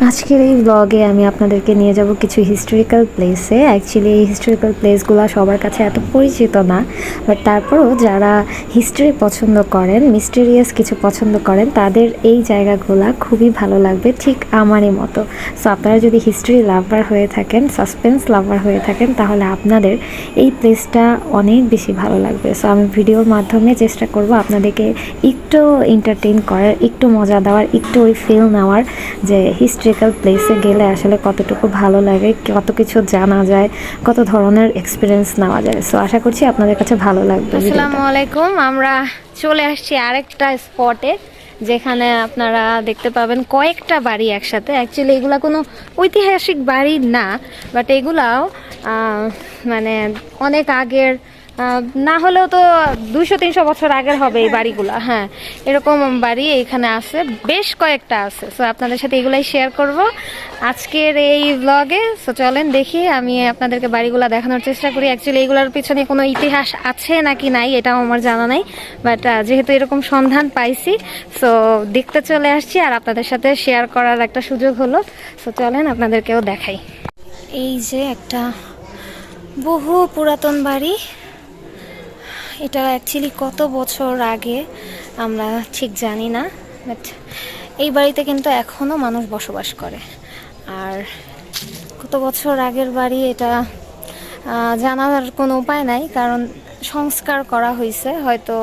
আজকের এই ব্লগে আমি আপনাদেরকে নিয়ে যাব কিছু হিস্টোরিক্যাল প্লেসে অ্যাকচুয়ালি এই হিস্টোরিক্যাল প্লেসগুলো সবার কাছে এত পরিচিত না বাট তারপরেও যারা হিস্ট্রি পছন্দ করেন মিস্টেরিয়াস কিছু পছন্দ করেন, তাদের এই জায়গাগুলো খুবই ভালো লাগবে ঠিক আমারই মতো। সো আপনারা যদি হিস্ট্রি লাভার হয়ে থাকেন সাসপেন্স লাভার হয়ে থাকেন, তাহলে আপনাদের এই প্লেসটা অনেক বেশি ভালো লাগবে। সো আমি ভিডিওর মাধ্যমে চেষ্টা করব আপনাদেরকে একটু এন্টারটেইন করার, একটু মজা দেওয়ার, একটু ওই ফিল নেওয়ার যে হিস্ট্রিক্যাল প্লেসে গেলে আসলে কতটুকু ভালো লাগে, কত কিছু জানা যায়, কত ধরনের এক্সপিরিয়েন্স নেওয়া যায়। সো আশা করছি আপনাদের কাছে ভালো লাগবে আসসালামু আলাইকুম, আমরা চলে আসছি আরেকটা স্পটে যেখানে আপনারা দেখতে পাবেন কয়েকটা বাড়ি একসাথে। অ্যাকচুয়ালি এগুলো কোনো ঐতিহাসিক বাড়ি না বাট এগুলাও মানে অনেক আগের না হলেও তো দুইশো, তিনশো বছর আগের হবে এই বাড়িগুলো। হ্যাঁ এরকম বাড়ি এখানে আছে, বেশ কয়েকটা আছে। সো আপনাদের সাথে এগুলাই শেয়ার করব। আজকের এই ব্লগে সো চলেন দেখি, আমি আপনাদেরকে বাড়িগুলো দেখানোর চেষ্টা করি। অ্যাকচুয়ালি এইগুলোর পিছনে কোনো ইতিহাস আছে নাকি নাই, এটাও আমার জানা নাই। বাট যেহেতু এরকম সন্ধান পাইছি সো দেখতে চলে আসছি আর আপনাদের সাথে শেয়ার করার একটা সুযোগ হলো। সো চলেন আপনাদেরকেও দেখাই। এই যে একটা বহু পুরাতন বাড়ি। এটা অ্যাকচুয়ালি কত বছর আগে, আমরা ঠিক জানি না বাট এই বাড়িতে কিন্তু এখনও মানুষ বসবাস করে। আর কত বছর আগের বাড়ি এটা জানার কোনো উপায় নাই, কারণ সংস্কার করা হয়েছে হয়তো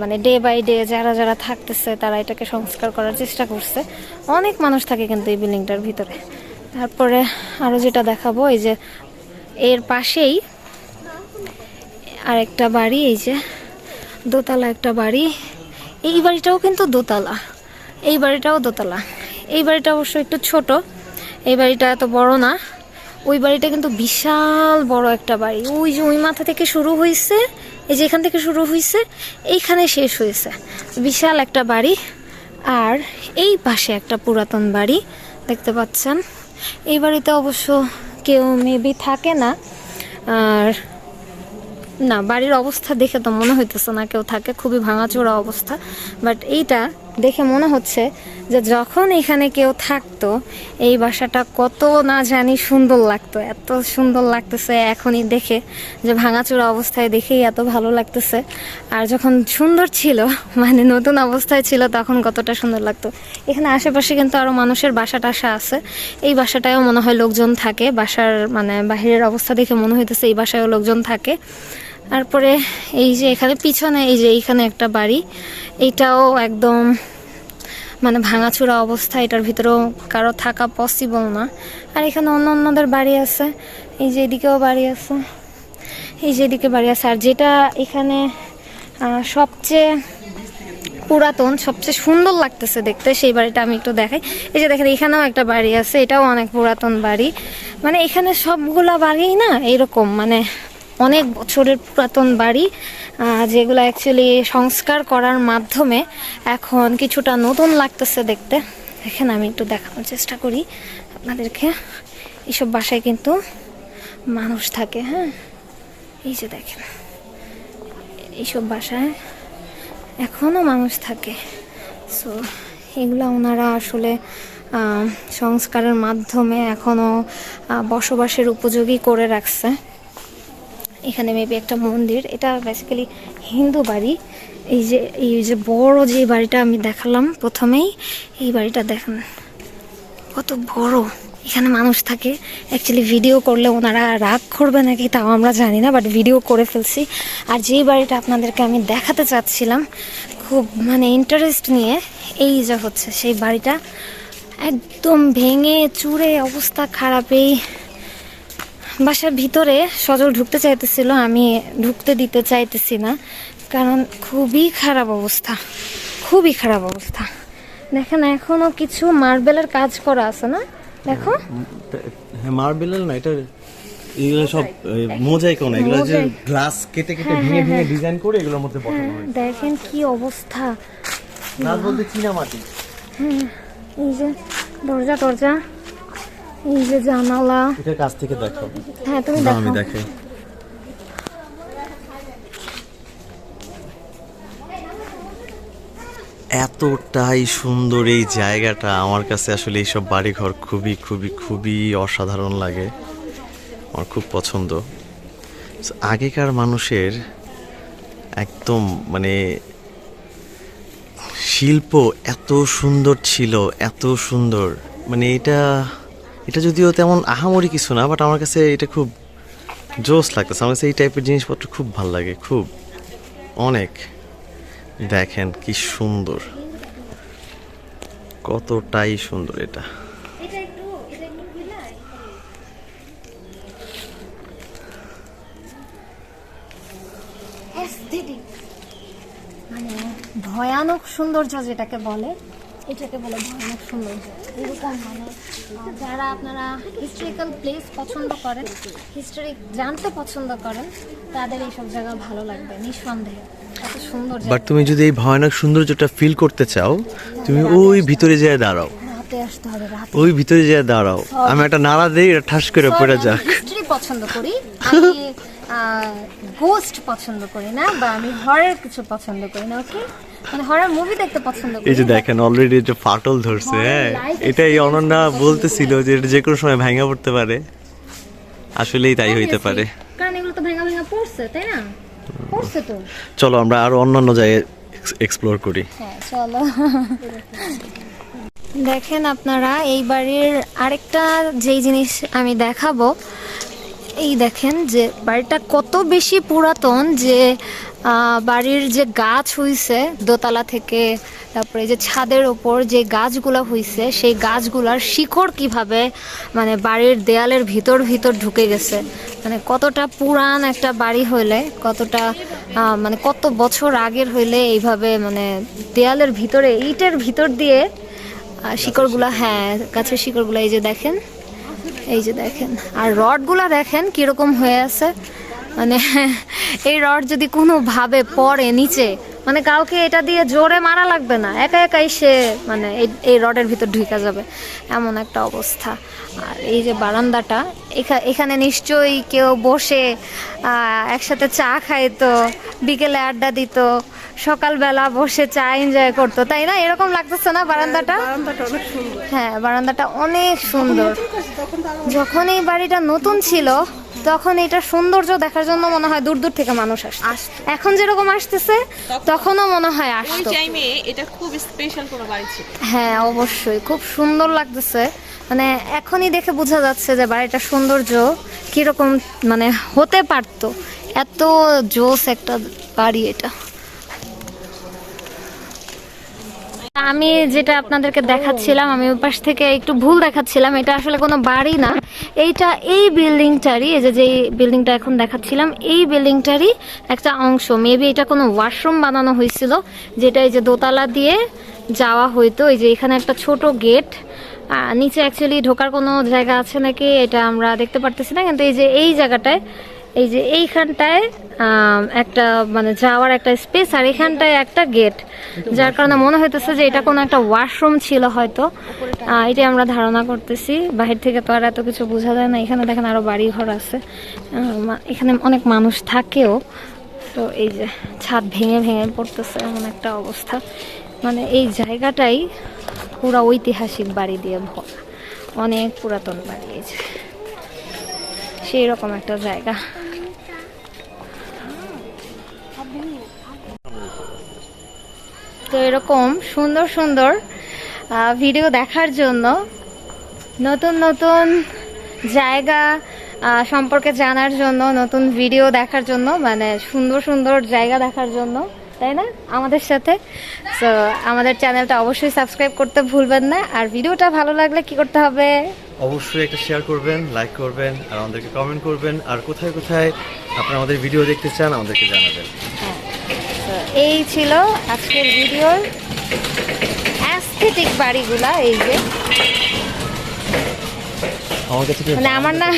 মানে ডে বাই ডে যারা যারা থাকতেছে, তারা এটাকে সংস্কার করার চেষ্টা করছে। অনেক মানুষ থাকে কিন্তু এই বিল্ডিংটার ভিতরে। তারপরে আরও যেটা দেখাবো, এই যে এর পাশেই আর একটা বাড়ি, এই যে দোতলা একটা বাড়ি। এই বাড়িটাও কিন্তু দোতলা। এই বাড়িটাও দোতলা। এই বাড়িটা অবশ্য একটু ছোট। এই বাড়িটা এত বড় না। ওই বাড়িটা কিন্তু বিশাল বড় একটা বাড়ি। ওই যে ওই মাথা থেকে শুরু হয়েছে এই যে এখান থেকে শুরু হয়েছে এইখানে শেষ হয়েছে বিশাল একটা বাড়ি। আর এই পাশে একটা পুরাতন বাড়ি দেখতে পাচ্ছেন। এই বাড়িতে অবশ্য কেউ মেবি থাকে না। আর না, বাড়ির অবস্থা দেখে তো মনে হইতেছে না কেউ থাকে, খুবই ভাঙাচোরা অবস্থা। বাট এইটা দেখে মনে হচ্ছে যে যখন এখানে কেউ থাকতো, এই বাসাটা কত না জানি সুন্দর লাগতো, এত সুন্দর লাগতেছে এখনই দেখে, যে ভাঙাচোরা অবস্থায় দেখেই এত ভালো লাগতেছে। আর যখন সুন্দর ছিল মানে নতুন অবস্থায় ছিল, তখন কতটা সুন্দর লাগতো। এখানে আশেপাশে কিন্তু আরও মানুষের বাসা টাসা আছে। এই বাসাটায়ও মনে হয় লোকজন থাকে, বাসার মানে বাহিরের অবস্থা দেখে মনে হইতেছে এই বাসায়ও লোকজন থাকে। তারপরে এই যে এখানে পিছনে, এই যে এইখানে একটা বাড়ি। এইটাও একদম মানে ভাঙাচোরা অবস্থা, এটার ভিতরেও কারও থাকা পসিবল না। আর এখানে অন্য অন্যদের বাড়ি আছে, এই যে এদিকেও বাড়ি আছে, এই যে এদিকে বাড়ি আছে। আর যেটা এখানে সবচেয়ে পুরাতন, সবচেয়ে সুন্দর লাগতেছে দেখতে, সেই বাড়িটা আমি একটু দেখাই। এই যে দেখেন, এখানেও একটা বাড়ি আছে, এটাও অনেক পুরাতন বাড়ি। মানে এখানে সবগুলা বাড়ি না এরকম মানে অনেক বছরের পুরাতন বাড়ি যেগুলো অ্যাকচুয়ালি সংস্কার করার মাধ্যমে এখন কিছুটা নতুন লাগতেছে দেখতে। দেখেন, আমি একটু দেখানোর চেষ্টা করি আপনাদেরকে। এইসব বাসায় কিন্তু মানুষ থাকে হ্যাঁ? এই যে দেখেন এইসব বাসায় এখনও মানুষ থাকে। সো এগুলো ওনারা আসলে সংস্কারের মাধ্যমে এখনও বসবাসের উপযোগী করে রাখছে। এখানে মেবি একটা মন্দির। এটা বেসিক্যালি হিন্দু বাড়ি। এই যে এই যে বড় যে বাড়িটা আমি দেখালাম প্রথমেই, এই বাড়িটা দেখেন। কত বড়। এখানে মানুষ থাকে। অ্যাকচুয়ালি ভিডিও করলে ওনারা রাগ করবে নাকি তাও আমরা জানি না বাট ভিডিও করে ফেলছি। আর যেই বাড়িটা আপনাদেরকে আমি দেখাতে চাচ্ছিলাম, খুব মানে ইন্টারেস্ট নিয়ে, এই যে হচ্ছে সেই বাড়িটা। একদম ভেঙে চুরে অবস্থা খারাপ এই বাসার ভিতরে সজল ঢুকতে চাইতেছিল আমি ঢুকতে দিতে চাইতেছি না। কারণ খুবই খারাপ অবস্থা খুবই খারাপ অবস্থা। দেখেন এখনও কিছু মার্বেলের কাজ করা আছে না? দেখো। হ্যাঁ মার্বেলের না এটা এগুলো সব মোজাইক না এগুলো যে গ্লাস কেটে কেটে ভেঙে ভেঙে ডিজাইন করে এগুলোর মধ্যে বসানো হয় দেখেন কি অবস্থা। গ্লাস বলতে চীনা মাটি। এই যে দরজা টরজা এই যে জানালা। এটার কাছ থেকে দেখো। হ্যাঁ তুমি দাও আমি দেখাই। এতটাই সুন্দর এই জায়গাটা। আমার কাছে আসলে এইসব বাড়িঘর খুবই খুবই খুবই অসাধারণ লাগে। আমার খুব পছন্দ। আগেকার মানুষের একদম মানে শিল্প এত সুন্দর ছিল এত সুন্দর। মানে এটা এটা যদিও তেমন আহামরি কিছু না বাট আমার কাছে এটা খুব জোস লাগতেছে। আমার কাছে এই টাইপের জিনিসপত্র খুব ভালো লাগে, খুব। অনেক। দেখেন কি সুন্দর। কতটাই সুন্দর এটা। মানে ভয়ানক সৌন্দর্য যেটাকে বলে এটাকে বলে ভয়ানক সৌন্দর্য এরকম মানে যারা আপনারা হিস্ট্রিক্যাল প্লেস পছন্দ করেন হিস্টোরি জানতে পছন্দ করেন তাদের এইসব জায়গা ভালো লাগবে নিঃসন্দেহে। সুন্দর বাট তুমি যদি এই ভয়ানক সৌন্দর্যটা ফিল করতে চাও তুমি ওই ভিতরে যেয়ে দাঁড়াও। ওই ভিতরে যেয়ে দাঁড়াও। আমি একটা নাড়া দিই এটা ঠাস করে পড়ে যাক। পছন্দ করি। গোস্ট পছন্দ করি না বা আমি হরর কিছু পছন্দ করি না ওকে মানে হরর মুভি দেখতে পছন্দ করি এই যে দেখেন অলরেডি যে ফাটল ধরছে হ্যাঁ? এটা এই অনন্যা বলতেছিল যে এটা যে কোনো সময় ভেঙে পড়তে পারে। আসলেই তাই হইতে পারে। কারণ এগুলো তো ভেঙা ভেঙা পড়ছে তাই না? পড়ছে তো। চলো আমরা আরও অন্যান্য জায়গায় এক্সপ্লোর করি। হ্যাঁ চলো। দেখেন আপনারা এই বাড়ির আরেকটা যেই জিনিস আমি দেখাবো এই দেখেন যে বাড়িটা কত বেশি পুরাতন যে বাড়ির যে গাছ হইছে দোতলা থেকে তারপরে যে ছাদের ওপর যে গাছগুলো হইছে সেই গাছগুলার শিকড় কীভাবে মানে বাড়ির দেয়ালের ভিতর ভিতর ঢুকে গেছে। মানে কতটা পুরান একটা বাড়ি হইলে কতটা মানে কত বছর আগের হইলে এইভাবে মানে দেয়ালের ভিতরে ইটের ভিতর দিয়ে শিকড়গুলা হ্যাঁ গাছের শিকড়গুলা এই যে দেখেন এই যে দেখেন, আর রডগুলা দেখেন কীরকম হয়ে আছে। মানে এই রড যদি কোনোভাবে পড়ে নিচে মানে কাউকে এটা দিয়ে জোরে মারা লাগবে না। একা একাই সে মানে এই- রডের ভিতর ঢুকে যাবে, এমন একটা অবস্থা। আর এই যে বারান্দাটা, এখা- এখানে নিশ্চয়ই কেউ বসে একসাথে চা খাইতো, বিকেলে আড্ডা দিত সকালবেলা বসে চা এনজয় করতো তাই না? এরকম লাগতেছে না বারান্দাটা? হ্যাঁ বারান্দাটা অনেক সুন্দর। যখন এই বাড়িটা নতুন ছিল তখন এটা সৌন্দর্য দেখার জন্য মনে হয় দূর দূর থেকে মানুষ আসতো। এখন যেরকম আসতেছে তখনও মনে হয় আসতো। টাইমে এটা খুব স্পেশাল কোনো বাড়ি ছিল। হ্যাঁ অবশ্যই। খুব সুন্দর লাগতেছে। মানে এখনই দেখে বোঝা যাচ্ছে যে বাড়িটার সৌন্দর্য কীরকম মানে হতে পারতো। এত জোস একটা বাড়ি এটা। আমি যেটা আপনাদেরকে দেখাচ্ছিলাম, আমি ওই পাশ থেকে একটু ভুল দেখাচ্ছিলাম, এটা আসলে কোনো বাড়ি না। এইটা এই বিল্ডিংটারই, এই যে যে বিল্ডিংটা এখন দেখাচ্ছিলাম, এই বিল্ডিংটারই একটা অংশ। মেবি এটা কোনো ওয়াশরুম বানানো হয়েছিল, যেটা এই যে দোতলা দিয়ে যাওয়া হইতো। এই যে এখানে একটা ছোট গেট নিচে অ্যাকচুয়ালি ঢোকার কোনো জায়গা আছে নাকি, এটা আমরা দেখতে পারতেছি না, কিন্তু এই যে এই জায়গাটায় এই যে এইখানটায় একটা মানে যাওয়ার একটা স্পেস আর এখানটায় একটা গেট যার কারণে মনে হইতেছে যে এটা কোনো একটা ওয়াশরুম ছিল হয়তো। এটাই আমরা ধারণা করতেছি। বাহির থেকে তো আর এত কিছু বোঝা যায় না। এখানে দেখেন আরও বাড়ি ঘর আছে এখানে অনেক মানুষ থাকেও। তো এই যে ছাদ ভেঙে ভেঙে পড়তেছে এমন একটা অবস্থা। মানে এই জায়গাটাই পুরো ঐতিহাসিক বাড়ি দিয়ে ভরা। অনেক পুরাতন বাড়ি এই যে। সেই রকম একটা জায়গা। তো এরকম সুন্দর সুন্দর ভিডিও দেখার জন্য নতুন নতুন জায়গা সম্পর্কে জানার জন্য, নতুন ভিডিও দেখার জন্য মানে সুন্দর সুন্দর জায়গা দেখার জন্য, তাই না? আমাদের সাথে। সো আমাদের চ্যানেলটা অবশ্যই সাবস্ক্রাইব করতে ভুলবেন না। আর ভিডিওটা ভালো লাগলে কি করতে হবে? অবশ্যই একটা শেয়ার করবেন লাইক করবেন, আর আমাদেরকে কমেন্ট করবেন। আর কোথায় কোথায় আপনারা আমাদের ভিডিও দেখতে চান, আমাদেরকে জানাবেন। এই ছিল আজকের ভিডিওর অ্যাস্থেটিক বাড়িগুলা এই যে। মানে আমার না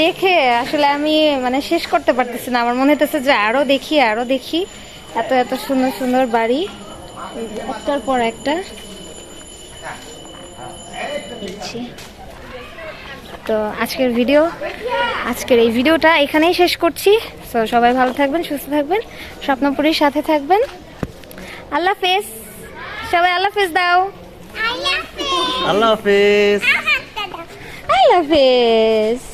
দেখে আসলে আমি মানে শেষ করতে পারতেছি না। আমার মনে হতেছে যে আরও দেখি আরও দেখি। এত এত সুন্দর সুন্দর বাড়ি। একটার পর একটা। তো আজকের ভিডিও আজকের এই ভিডিওটা এখানেই শেষ করছি। সো সবাই ভালো থাকবেন সুস্থ থাকবেন স্বপ্নপুরীর সাথে থাকবেন। আল্লাহ হাফেজ। সবাই আল্লাহ হাফেজ দাও। আল্লাহ হাফেজ। আল্লাহ হাফেজ।